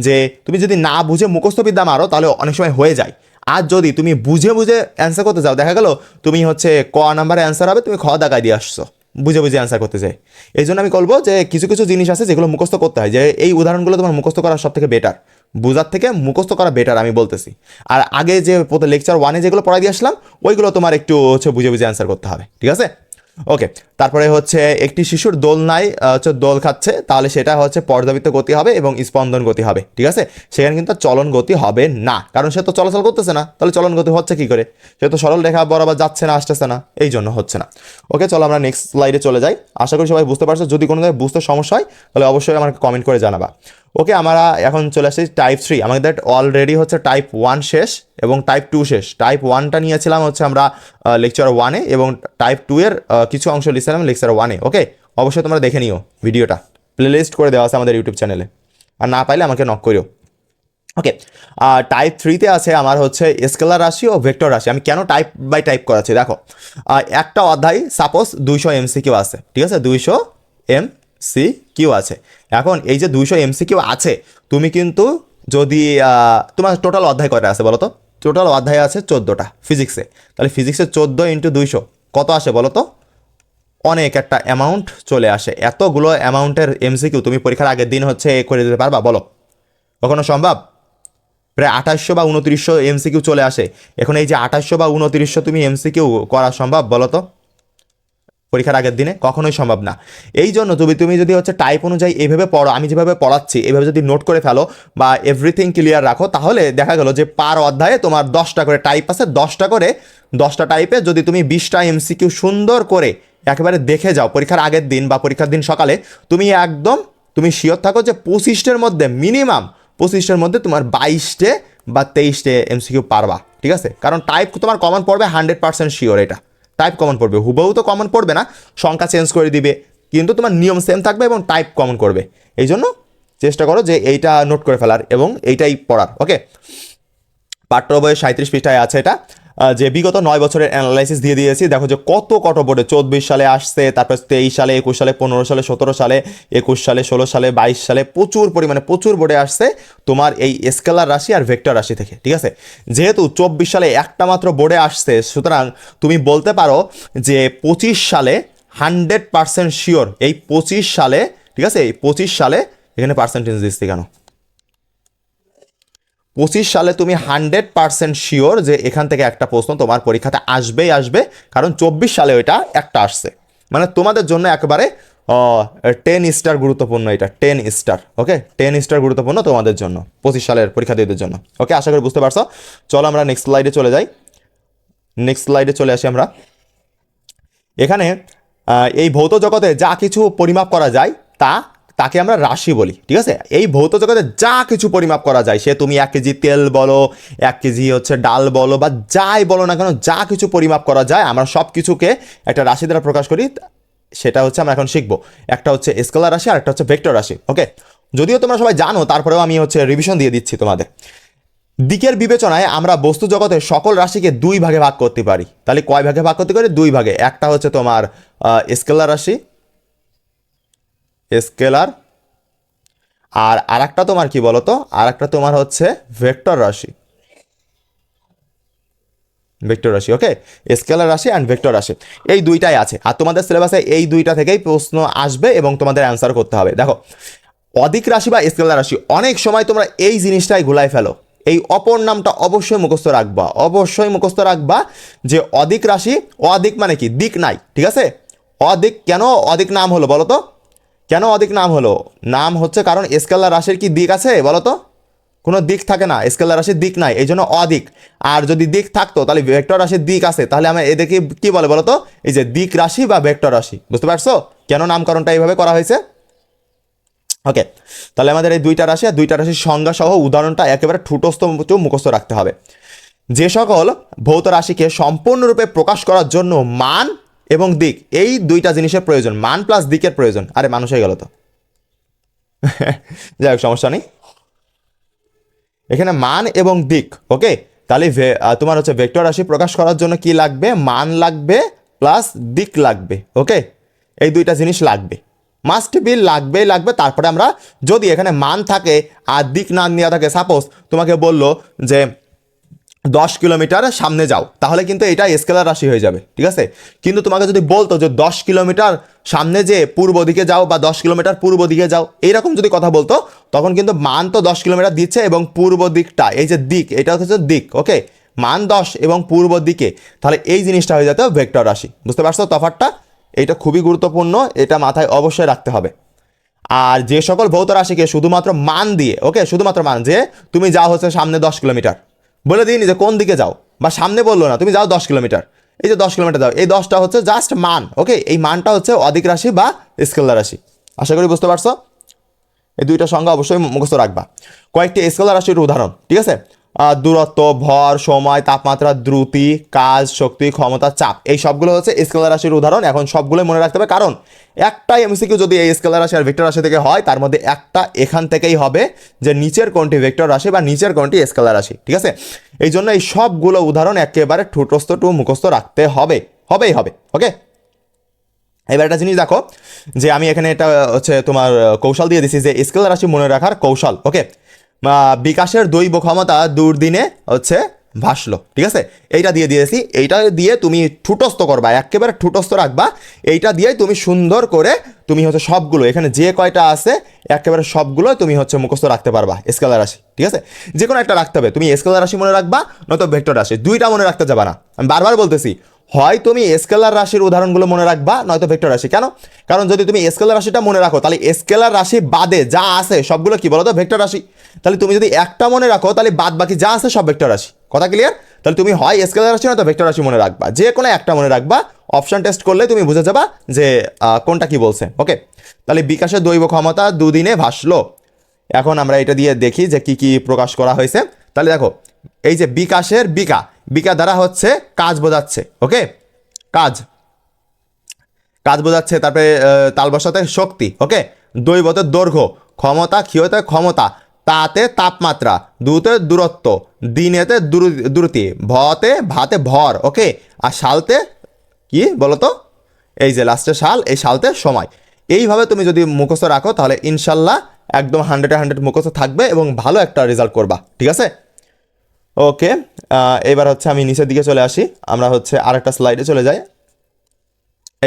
যে তুমি যদি না বুঝে মুখস্থ বিদ্যা মারো, তাহলে অনেক সময় হয়ে যায়। আর যদি তুমি বুঝে বুঝে অ্যান্সার করতে যাও, দেখা গেল তুমি হচ্ছে ক নাম্বারে অ্যান্সার হবে, তুমি খ দাগায় দিয়ে আসছো। বুঝে বুঝে অ্যান্সার করতে চাই। এই জন্য আমি বলব যে কিছু কিছু জিনিস আছে যেগুলো মুখস্থ করতে হয়, যে এই উদাহরণগুলো তোমার মুখস্থ করা সব থেকে বেটার বোঝার থেকে মুখস্থ করা বেটার আমি বলতেছি। আর আগে যে লেকচার ওয়ানে যেগুলো পড়াই দিয়ে আসলাম, ওইগুলো তোমার একটু হচ্ছে বুঝে বুঝে অ্যান্সার করতে হবে, ঠিক আছে? ওকে তারপরে হচ্ছে একটি শিশুর দোলনায় হচ্ছে দোল খাচ্ছে, তাহলে সেটা হচ্ছে পর্যাবৃত্ত গতি হবে এবং স্পন্দন গতি হবে, ঠিক আছে? সেখানে কিন্তু চলন গতি হবে না, কারণ সে তো চলাচল করতেছে না, তাহলে চলন গতি হচ্ছে কি করে? সে তো সরল রেখা বরাবর যাচ্ছে না, আসতেছে না, এই জন্য হচ্ছে না। ওকে, চলো আমরা নেক্সট স্লাইডে চলে যাই। আশা করি সবাই বুঝতে পারছ, যদি কোনো বুঝতে সমস্যা হয়, তাহলে অবশ্যই আমাকে কমেন্ট করে জানাবা। ওকে, আমরা এখন চলে আসছি টাইপ থ্রি আমাদের অলরেডি হচ্ছে টাইপ ওয়ান শেষ এবং টাইপ টু শেষ। টাইপ ওয়ানটা নিয়েছিলাম হচ্ছে আমরা লেকচার ওয়ানে এবং টাইপ টু এর কিছু অংশ লিখছিলাম লেকচার ওয়ানে ওকে অবশ্যই তোমরা দেখে নিও ভিডিওটা। প্লেলিস্ট করে দেওয়া আছে আমাদের ইউটিউব চ্যানেলে আর না পাইলে আমাকে নক করিও। ওকে আর টাইপ থ্রিতে আছে আমার হচ্ছে স্কেলার রাশি ও ভেক্টর রাশি। আমি কেন টাইপ বাই টাইপ করাচ্ছি? দেখো একটা অধ্যায় সাপোজ দুইশো এমসি কিউ আছে, ঠিক আছে? দুইশো এম সি কিউ আছে। এখন এই যে দুইশো এমসি কিউ আছে, তুমি কিন্তু যদি তোমার টোটাল অধ্যায় কয়টা আছে বলো তো টোটাল অধ্যায় আছে চোদ্দোটা ফিজিক্সে তাহলে ফিজিক্সে চোদ্দ ইন্টু দুইশো, কত আসে বলো তো অনেক একটা অ্যামাউন্ট চলে আসে। এতগুলো অ্যামাউন্টের এমসিকিউ তুমি পরীক্ষার আগের দিন হচ্ছে এ করে দিতে পারবা, বলো। কখনো সম্ভব? প্রায় আঠাশশো বা উনত্রিশশো এমসিকিউ চলে আসে। এখন এই যে আঠাশশো বা উনত্রিশশো তুমি এমসিকিউ করা সম্ভব, বলো তো? পরীক্ষার আগের দিনে? কখনোই সম্ভব না। এই জন্য তুমি তুমি যদি হচ্ছে টাইপ অনুযায়ী এভাবে পড়ো, আমি যেভাবে পড়াচ্ছি, এভাবে যদি নোট করে ফেলো বা এভরিথিং ক্লিয়ার রাখো, তাহলে দেখা গেলো যে পার অধ্যায়ে তোমার দশটা করে টাইপ আছে, দশটা করে, দশটা টাইপে যদি তুমি বিশটা এমসিকিউ সুন্দর করে একেবারে দেখে যাও, পরীক্ষার আগের দিন বা পরীক্ষার দিন সকালে তুমি একদম, তুমি শিওর থাকো যে পঁচিশটের মধ্যে মিনিমাম পঁচিশটার মধ্যে তোমার বাইশটে বা তেইশটে এমসিকিউ পারবা, ঠিক আছে? কারণ টাইপ তোমার কমন পড়বে হান্ড্রেড পার্সেন্ট শিওর এটা। টাইপ কমন পড়বে, হুবহু তো কমন পড়বে না, সংখ্যা চেঞ্জ করে দিবে, কিন্তু তোমার নিয়ম সেম থাকবে এবং টাইপ কমন করবে। এই জন্য চেষ্টা করো যে এইটা নোট করে ফেলার এবং এইটাই পড়ার ওকে পাঠ্য বইয়ের সাঁত্রিশ পৃষ্ঠায় আছে এটা। যে বিগত নয় বছরের অ্যানালাইসিস দিয়ে দিয়েছি, দেখো যে কত কত বোর্ডে চব্বিশ সালে আসছে, তারপর তেইশ সালে, একুশ সালে, পনেরো সালে, সতেরো সালে, একুশ সালে, ষোলো সালে, বাইশ সালে প্রচুর পরিমাণে প্রচুর বোর্ডে আসছে তোমার এই স্কেলার রাশি আর ভেক্টর রাশি থেকে, ঠিক আছে? যেহেতু চব্বিশ সালে একটা মাত্র বোর্ডে আসছে, সুতরাং তুমি বলতে পারো যে পঁচিশ সালে হান্ড্রেড পার্সেন্ট শিওর, এই পঁচিশ সালে, ঠিক আছে? এই পঁচিশ সালে এখানে পার্সেন্টেজ দিচ্ছি কেন? পঁচিশ সালে তুমি হান্ড্রেড পার্সেন্ট শিওর যে এখান থেকে একটা প্রশ্ন তোমার পরীক্ষাতে আসবেই আসবে, কারণ চব্বিশ সালে ওইটা একটা আসছে। মানে তোমাদের জন্য একবারে টেন স্টার গুরুত্বপূর্ণ এটা ten star okay ten star গুরুত্বপূর্ণ তোমাদের জন্য, পঁচিশ সালের পরীক্ষার্থীদের জন্য ওকে আশা করি বুঝতে পারছ? চলো আমরা নেক্সট স্লাইডে চলে যাই। নেক্সট স্লাইডে চলে আসি আমরা। এখানে এই ভৌত জগতে যা কিছু পরিমাপ করা যায় তা তাকে আমরা রাশি বলি, ঠিক আছে? এই ভৌত জগতে যা কিছু পরিমাপ করা যায়, সে তুমি এক কেজি তেল বলো, এক কেজি হচ্ছে ডাল বলো, বা যাই বলো না কেন, যা কিছু পরিমাপ করা যায়, আমরা সব কিছুকে একটা রাশি দ্বারা প্রকাশ করি, সেটা হচ্ছে আমরা এখন শিখব। একটা হচ্ছে স্কেলার রাশি আর একটা হচ্ছে ভেক্টর রাশি, ওকে? যদিও তোমরা সবাই জানো, তারপরেও আমি হচ্ছে রিভিশন দিয়ে দিচ্ছি তোমাদের। দিকের বিবেচনায় আমরা বস্তু জগতের সকল রাশিকে দুই ভাগে ভাগ করতে পারি। তাহলে কয় ভাগে ভাগ করতে পারি? দুই ভাগে। একটা হচ্ছে তোমার স্কেলার রাশি স্কেলার, আর আরেকটা তোমার কি বলতো? আর একটা তোমার হচ্ছে ভেক্টর রাশি। ভেক্টর রাশি ওকে স্কেলার রাশি অ্যান্ড ভেক্টর রাশি। এই দুইটাই আছে। আর তোমাদের সিলেবাসে এই দুইটা থেকেই প্রশ্ন আসবে এবং তোমাদের অ্যান্সার করতে হবে। দেখো, অধিক রাশি বা স্কেলার রাশি, অনেক সময় তোমরা এই জিনিসটাই ঘুলাই ফেলো। এই অপর নামটা অবশ্যই মুখস্থ রাখবা। অবশ্যই মুখস্থ রাখবা যে অধিক রাশি, অধিক মানে কি? দিক নাই, ঠিক আছে? অধিক কেন অধিক নাম হলো বলো তো কেন অধিক নাম হলো? নাম হচ্ছে কারণ স্কেলার রাশির কি দিক আছে বলো তো? কোনো দিক থাকে না, স্কেলার রাশির দিক নাই, এই জন্য অদিক। আর যদি দিক থাকতো, তাহলে ভেক্টর রাশির দিক আছে, তাহলে আমরা এদেরকে কি বলে বলো তো? এই যে দিক রাশি বা ভেক্টর রাশি, বুঝতে পারছ? কেন নামকরণটা এইভাবে করা হয়েছে? ওকে, তাহলে আমাদের এই দুইটা রাশি, আর দুইটা রাশির সংজ্ঞা সহ উদাহরণটা একেবারে ঠুটস্থ মুখস্থ রাখতে হবে। যে সকল ভৌত রাশিকে সম্পূর্ণরূপে প্রকাশ করার জন্য মান এবং দিক, এই দুইটা জিনিসের প্রয়োজন, মান প্লাস দিকের প্রয়োজন। আরে, মানুষ হয়ে গেল তো। যাই হোক, সমস্যা নেই। এখানে মান এবং দিক, ওকে? তাহলে তোমার হচ্ছে ভেক্টর রাশি প্রকাশ করার জন্য কি লাগবে? মান লাগবে প্লাস দিক লাগবে, ওকে? এই দুইটা জিনিস লাগবে। মাস্ট বি লাগবেই লাগবে, তারপরে আমরা যদি এখানে মান থাকে আর দিক না নেওয়া থাকে সাপোজ তোমাকে বলল যে দশ কিলোমিটার সামনে যাও, তাহলে কিন্তু এটা স্কেলার রাশি হয়ে যাবে, ঠিক আছে? কিন্তু তোমাকে যদি বলতো যে দশ কিলোমিটার সামনে যে পূর্ব দিকে যাও বা দশ কিলোমিটার পূর্ব দিকে যাও, এইরকম যদি কথা বলতো, তখন কিন্তু মান তো দশ কিলোমিটার দিচ্ছে এবং পূর্ব দিকটা, এই যে দিক, এটা হচ্ছে দিক, ওকে? মান দশ এবং পূর্ব দিকে, তাহলে এই জিনিসটা হয়ে যেত ভেক্টর রাশি, বুঝতে পারছ তফাৎটা? এটা খুবই গুরুত্বপূর্ণ, এটা মাথায় অবশ্যই রাখতে হবে। আর যে সকল ভৌত রাশিকে শুধুমাত্র মান দিয়ে, ওকে? শুধুমাত্র মান যে তুমি যাও হচ্ছে সামনে দশ কিলোমিটার বলে দিইনি যে কোন দিকে যাও। বা সামনে বলল না, তুমি যাও দশ কিলোমিটার। এই যে দশ কিলোমিটার যাও এই দশটা হচ্ছে জাস্ট মান ওকে এই মানটা হচ্ছে অধিক রাশি বা স্কেলার রাশি। আশা করি বুঝতে পারছ? এই দুইটা সংজ্ঞা অবশ্যই মুখস্থ রাখবা। কয়েকটি স্কেলার রাশির উদাহরণ, ঠিক আছে? দূরত্ব, ভর, সময়, তাপমাত্রা, দ্রুতি, কাজ, শক্তি, ক্ষমতা, চাপ, এই সবগুলো হচ্ছে স্কেলার রাশির উদাহরণ। এখন সবগুলোই মনে রাখতে হবে, কারণ একটাই এমসিকিউ যদি এই স্কেলার রাশি আর ভেক্টর রাশি থেকে হয়, তার মধ্যে একটা এখান থেকেই হবে যে নিচের কোনটি ভেক্টর রাশি বা নিচের কোনটি স্কেলার রাশি, ঠিক আছে? এই জন্য এই সবগুলো উদাহরণ একেবারে ঠুটস্থ টু মুখস্থ রাখতে হবে, হবেই হবে, ওকে? এবার একটা জিনিস দেখো, যে আমি এখানে এটা হচ্ছে তোমার, কৌশল দিয়ে দিছি যে স্কেলার রাশি মনে রাখার কৌশল, ওকে? বিকাশের দৈব ক্ষমতা দুর্দিনে হচ্ছে ভাসলো, ঠিক আছে? এইটা দিয়ে দিয়েছি। এইটা দিয়ে তুমি ঠুটস্থ করবা, একেবারে ঠুটস্থ রাখবা। এইটা দিয়ে তুমি সুন্দর করে তুমি হচ্ছে সবগুলো, এখানে যে কয়টা আছে, একেবারে সবগুলো তুমি হচ্ছে মুখস্থ রাখতে পারবা, স্কেলার রাশি, ঠিক আছে? যে কোনো একটা রাখতে হবে। তুমি স্কেলার রাশি মনে রাখবা, নয়তো ভেক্টর রাশি, দুইটা মনে রাখতে যাবা না। আমি বারবার বলতেছি হয় তুমি স্কেলার রাশির উদাহরণগুলো মনে রাখবা, নয়তো ভেক্টর রাশি। কেন? কারণ যদি তুমি স্কেলার রাশিটা মনে রাখো, তাহলে স্কেলার রাশি বাদে যা আছে সবগুলো কি বলো তো ভেক্টর রাশি। তাহলে তুমি যদি একটা মনে রাখো, তাহলে বাদ বাকি যা আছে সব ভেক্টর রাশি। কথা ক্লিয়ার তাহলে তুমি হয় স্কেলার রাশি, নয়তো ভেক্টর রাশি মনে রাখবা। যে কোনো একটা মনে রাখবা। অপশন টেস্ট করলে তুমি বুঝে যাবা যে কোনটা কি বলছে। ওকে তাহলে বিকাশের দৈব ক্ষমতা দুদিনে ভাসলো। এখন আমরা এটা দিয়ে দেখি যে কি কি প্রকাশ করা হয়েছে। তাহলে দেখো, এই যে বিকাশের বিকা বিকা দ্বারা হচ্ছে কাজ বোঝাচ্ছে, ওকে? কাজ। কাজ বোঝাচ্ছে, তারপরে তাল বসাতে শক্তি, ওকে? দৈবতের দৈর্ঘ্য, ক্ষমতা ক্ষীয়তে ক্ষমতা, তাতে তাপমাত্রা, দুতে দূরত্ব, দিনেতে দূর- দ্রুতি, ভতে ভাতে ভর, ওকে? আর সালতে কি বলতো? এই যে লাস্টে সাল, এই সালতে সময়। এইভাবে তুমি যদি মুখস্থ রাখো, তাহলে ইনশাল্লাহ একদম হান্ড্রেডে হান্ড্রেড মুখস্থ থাকবে এবং ভালো একটা রেজাল্ট করবা, ঠিক আছে? ওকে। এবার হচ্ছে আমি নিচের দিকে চলে আসি। আমরা হচ্ছে আরেকটা স্লাইডে চলে যাই।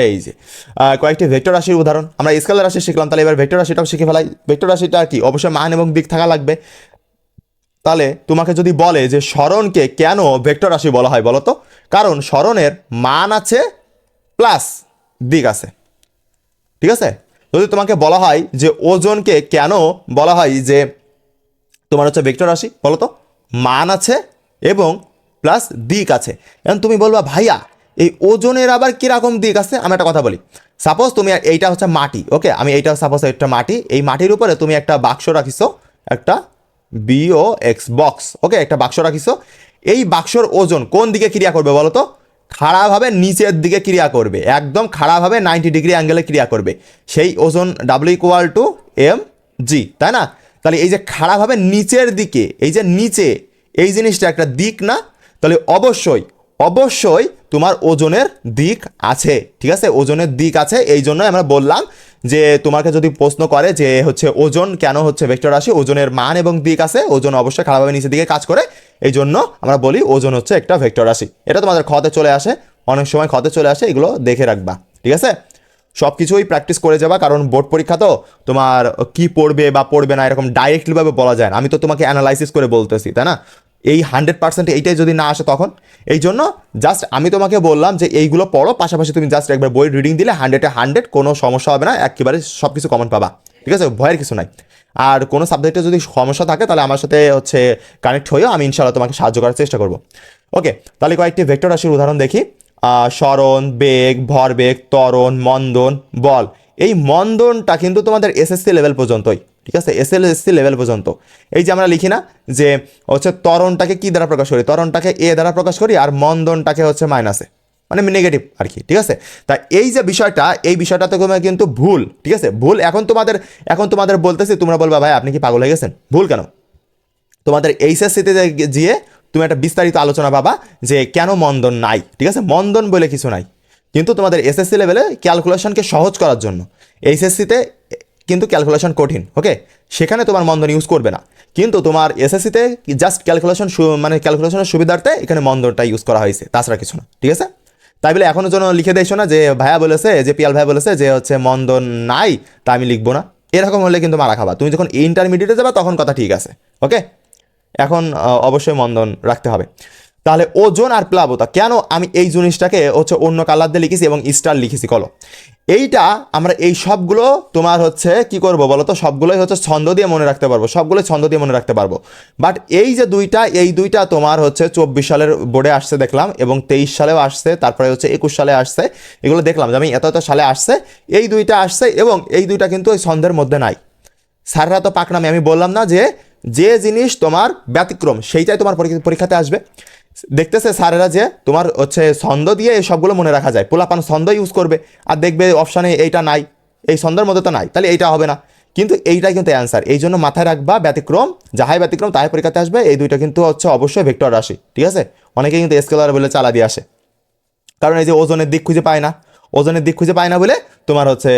এই যে কয়েকটি ভেক্টর রাশির উদাহরণ। আমরা স্কেলার রাশি শিখলাম, তাহলে এবার ভেক্টর রাশিটাও শিখে ফেলাই। ভেক্টর রাশিটা কি? অবশ্যই মান এবং দিক থাকা লাগবে। তাহলে তোমাকে যদি বলে যে স্মরণকে কেন ভেক্টর রাশি বলা হয় বলো তো? কারণ স্মরণের মান আছে প্লাস দিক আছে। ঠিক আছে? যদি তোমাকে বলা হয় যে ওজনকে কেন বলা হয় যে তোমার হচ্ছে ভেক্টর রাশি, বলো তো? মান আছে এবং প্লাস দিক আছে। এখন তুমি বলবা, ভাইয়া, এই ওজনের আবার কীরকম দিক আছে? আমি একটা কথা বলি। সাপোজ তুমি এইটা হচ্ছে মাটি ওকে আমি এইটা সাপোজ একটা মাটি, এই মাটির উপরে তুমি একটা বাক্স রাখিছো, একটা বিও এক্স বক্স ওকে একটা বাক্স রাখিছো। এই বাক্সর ওজন কোন দিকে ক্রিয়া করবে বলো তো? খাড়াভাবে নিচের দিকে ক্রিয়া করবে, একদম খাড়াভাবে নাইনটি ডিগ্রি অ্যাঙ্গেলে ক্রিয়া করবে। সেই ওজন W equal to M G তাই না? তাহলে এই যে খাড়াভাবে নিচের দিকে, এই যে নিচে এই জিনিসটা একটা দিক না? তাহলে অবশ্যই অবশ্যই তোমার ওজনের দিক আছে, ঠিক আছে? ওজনের দিক আছে, এই জন্যই আমরা বললাম যে তোমাকে যদি প্রশ্ন করে যে হচ্ছে ওজন কেন হচ্ছে ভেক্টর রাশি, ওজনের মান এবং দিক আছে, ওজন অবশ্যই খারাপভাবে নিচের দিকে কাজ করে, এই জন্য আমরা বলি ওজন হচ্ছে একটা ভেক্টর রাশি। এটা তোমাদের খতে চলে আসে, অনেক সময় খতে চলে আসে, এগুলো দেখে রাখবা, ঠিক আছে? সব কিছুই প্র্যাকটিস করে যাবা, কারণ বোর্ড পরীক্ষা তো, তোমার কি পড়বে বা পড়বে না, এরকম ডাইরেক্টলিভাবে বলা যায় না। আমি তো তোমাকে অ্যানালাইসিস করে বলতেছি, তাই না? এই হান্ড্রেড পার্সেন্ট এইটাই যদি না আসে তখন? এই জন্য জাস্ট আমি তোমাকে বললাম যে এইগুলো পড়ো, পাশাপাশি তুমি জাস্ট একবার বই রিডিং দিলে হান্ড্রেডে হান্ড্রেড কোনো সমস্যা হবে না, একেবারে সব কিছু কমন পাবা। ঠিক আছে? ভয়ের কিছু নাই। আর কোনো সাবজেক্টে যদি সমস্যা থাকে, তাহলে আমার সাথে হচ্ছে কানেক্ট হয়েও আমি ইনশাল্লাহ তোমাকে সাহায্য করার চেষ্টা করব। ওকে তাহলে কয়েকটি ভেক্টর রাশির উদাহরণ দেখি। স্মরণ, বেগ, ভরবেগ, ত্বরণ, মন্দন, বল। এই মন্দনটা কিন্তু তোমাদের এসএসসি লেভেল পর্যন্তই। ঠিক আছে? এস এল এসসি লেভেল পর্যন্ত। এই যে আমরা লিখি না যে হচ্ছে ত্বরণটাকে কি দ্বারা প্রকাশ করি? তরণটাকে এ দ্বারা প্রকাশ করি আর মন্দনটাকে হচ্ছে মাইনাসে মানে নেগেটিভ আর কি, ঠিক আছে? তা এই যে বিষয়টা, এই বিষয়টা তো তোমার কিন্তু ভুল, ঠিক আছে? ভুল এখন তোমাদের এখন তোমাদের বলতেছি, তোমরা বলবা, ভাই, আপনি কি পাগল হয়ে গেছেন? ভুল কেন? তোমাদের এইচএসসিতে গিয়ে তুমি একটা বিস্তারিত আলোচনা পাবা যে কেন মন্দন নাই, ঠিক আছে? মন্দন বলে কিছু নাই। কিন্তু তোমাদের এসএসসি লেভেলে ক্যালকুলেশনকে সহজ করার জন্য, এইচএসসিতে কিন্তু ক্যালকুলেশন কঠিন ওকে সেখানে তোমার মন্দন ইউজ করবে না। কিন্তু তোমার এসএসসিতে জাস্ট ক্যালকুলেশন মানে ক্যালকুলেশনের সুবিধার্থে এখানে মন্দনটা ইউজ করা হয়েছে, তাছাড়া কিছু না, ঠিক আছে? তাই বলে এখনও জন্য লিখে দিয়েছ না যে ভাইয়া বলেছে, যে পিয়াল ভাইয়া বলেছে যে হচ্ছে মন্দন নাই, তা আমি লিখব না। এরকম হলে কিন্তু মারা খাবা। তুমি যখন ইন্টারমিডিয়েটে যাবা, তখন কথা ঠিক আছে ওকে এখন অবশ্যই মন্দন রাখতে হবে। তাহলে ওজন আর প্লাবতা, কেন আমি এই জিনিসটাকে হচ্ছে অন্য কালার দিয়ে লিখেছি এবং স্টার লিখেছি, কলো? এইটা আমরা এই সবগুলো তোমার হচ্ছে কি করব বলো তো? সবগুলোই হচ্ছে ছন্দ দিয়ে মনে রাখতে পারব। সবগুলোই ছন্দ দিয়ে মনে রাখতে পারব। বাট এই যে দুইটা, এই দুইটা তোমার হচ্ছে চব্বিশ সালের বোর্ডে আসছে দেখলাম এবং তেইশ সালেও আসছে, তারপরে হচ্ছে একুশ সালে আসছে, এগুলো দেখলাম যে আমি এত এত সালে আসছে, এই দুইটা আসছে এবং এই দুইটা কিন্তু ওই ছন্দের মধ্যে নাই। স্যাররা তো পাকনামি, আমি বললাম না যে যে জিনিস তোমার ব্যতিক্রম, সেইটাই তোমার পরীক্ষা- পরীক্ষাতে আসবে। দেখতেছে স্যারেরা যে তোমার হচ্ছে ছন্দ দিয়ে এই সবগুলো মনে রাখা যায়। পোলাপান ছন্দ ইউজ করবে আর দেখবে অপশানে এইটা নাই, এই ছন্দের মধ্যে তো নাই, তাহলে এইটা হবে না। কিন্তু এইটাই কিন্তু অ্যান্সার এই জন্য মাথায় রাখবা ব্যতিক্রম, যাহাই ব্যতিক্রম তাহাই পরীক্ষাতে আসবে, এই দুইটা কিন্তু হচ্ছে অবশ্যই ভেক্টর রাশি, ঠিক আছে? অনেকে কিন্তু স্কেলার বলে চালা দিয়ে আসে। কারণ এই যে ওজনের দিক খুঁজে পায় না। ওজনের দিক খুঁজে পায় না বলে তোমার হচ্ছে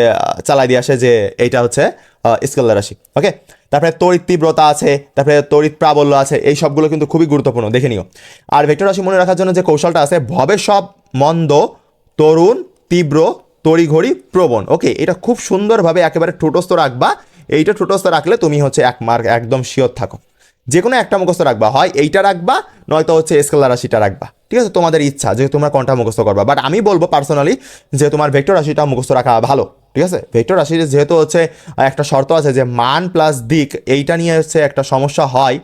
চালাই দিয়ে আসে যে এইটা হচ্ছে স্কেলার রাশি ওকে তারপরে তড়িৎ তীব্রতা আছে, তারপরে তড়িৎ প্রাবল্য আছে, এই সবগুলো কিন্তু খুবই গুরুত্বপূর্ণ, দেখে নিও। আর ভেক্টর রাশি মনে রাখার জন্য যে কৌশলটা আছে ভবে সব মন্দ, তরুণ, তীব্র, তড়িঘড়ি, প্রবণ ওকে এটা খুব সুন্দরভাবে একেবারে ঠোঁটস্থ রাখবা, এইটা ঠোঁটস্থ রাখলে তুমি হচ্ছে এক মার্ক একদম শিওর থাকো। যে কোনো একটা মুখস্থ রাখবা। হয় এইটা রাখবা, নয়তো হচ্ছে স্কেলার রাশিটা রাখবা। ঠিক আছে? তোমাদের ইচ্ছা যে তোমরা কোনটা মুখস্থ করবা। বাট আমি বলব পার্সোনালি যে তোমার ভেক্টর রাশিটা মুখস্থ রাখা ভালো। ঠিক আছে? ভেক্টর রাশির যেহেতু হচ্ছে একটা শর্ত আছে যে মান প্লাস দিক, এইটা নিয়ে হচ্ছে একটা সমস্যা হয়।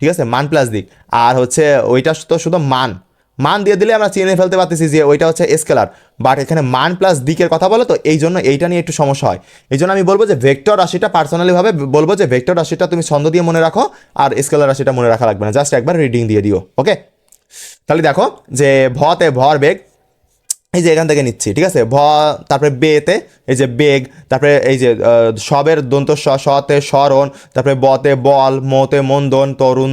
ঠিক আছে? মান প্লাস দিক। আর হচ্ছে ওইটা তো শুধু মান। মান দিয়ে দিলে আমরা চিনে ফেলতে পারতেছি যে ওইটা হচ্ছে স্কেলার বাট এখানে মান প্লাস দিকের কথা বলো তো এই জন্য এইটা নিয়ে একটু সমস্যা হয়। এই জন্য আমি বলব যে ভেক্টর রাশিটা পার্সোনালিভাবে বলব যে ভেক্টর রাশিটা তুমি ছন্দ দিয়ে মনে রাখো আর স্কেলার রাশিটা মনে রাখা লাগবে না। জাস্ট একবার রিডিং দিয়ে দিও ওকে তাহলে দেখো যে ভতে ভর বেগ এই যে এখান থেকে নিচ্ছি ঠিক আছে? ভ তারপরে বেতে এই যে বেগ তারপরে এই যে সবের দন্ত স সতে স্মরণ তারপরে বতে বল মতে মন্দন তরুণ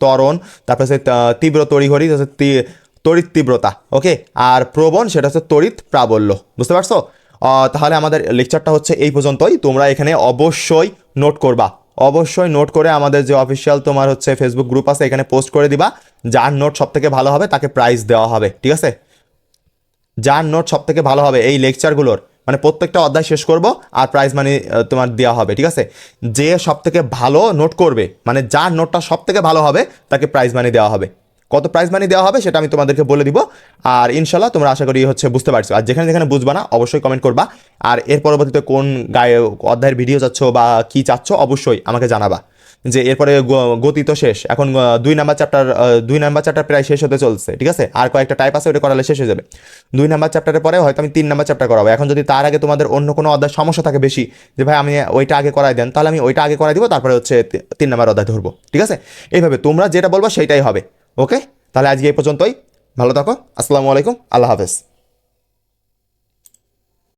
ত্বরণ তারপরে আহ, তীব্র তড়িঘড়ি তড়িৎ তীব্রতা ওকে আর প্রবণ সেটা হচ্ছে তড়িৎ প্রাবল্য, বুঝতে পারছ? তাহলে আমাদের লেকচারটা হচ্ছে এই পর্যন্তই। তোমরা এখানে অবশ্যই নোট করবা। অবশ্যই নোট করে আমাদের যে অফিসিয়াল তোমার হচ্ছে ফেসবুক গ্রুপ আছে, এখানে পোস্ট করে দিবা। যার নোট সব থেকে ভালো হবে, তাকে প্রাইজ দেওয়া হবে, ঠিক আছে? যার নোট সব থেকে ভালো হবে এই লেকচারগুলোর মানে প্রত্যেকটা অধ্যায় শেষ করব, আর প্রাইজ মানি তোমার দেওয়া হবে, ঠিক আছে? যে সব থেকে ভালো নোট করবে মানে যার নোটটা সব থেকে ভালো হবে, তাকে প্রাইজ মানি দেওয়া হবে। কত প্রাইজ মানি দেওয়া হবে সেটা আমি তোমাদেরকে বলে দিব। আর ইনশাল্লাহ তোমরা আশা করি হচ্ছে বুঝতে পারছ। আর যেখানে যেখানে বুঝবা না, অবশ্যই কমেন্ট করবা। আর এর পরবর্তীতে কোন গায়ে অধ্যায়ের ভিডিও চাচ্ছ বা কি চাচ্ছ, অবশ্যই আমাকে জানাবা। যে এরপরে গতি তো শেষ। এখন দুই নাম্বার চ্যাপ্টার দুই নাম্বার চ্যাপ্টার প্রায় শেষ হতে চলছে, ঠিক আছে? আর কয়েকটা টাইপ আছে, ওটা করালে শেষ হয়ে যাবে। দুই নাম্বার চ্যাপ্টারের পরে হয়তো আমি তিন নাম্বার চ্যাপ্টার করাবো। এখন যদি তার আগে তোমাদের অন্য কোনো অধ্যায় সমস্যা থাকে বেশি, যে ভাই আমি ওইটা আগে করাই দেন, তাহলে আমি ওইটা আগে করাই দিব, তারপরে হচ্ছে তিন নাম্বার অধ্যায় ধরবো, ঠিক আছে? এইভাবে তোমরা যেটা বলব সেইটাই হবে। ওকে তাহলে আজকে এই পর্যন্তই। ভালো থাকো। আসসালামু আলাইকুম। আল্লাহ হাফেজ।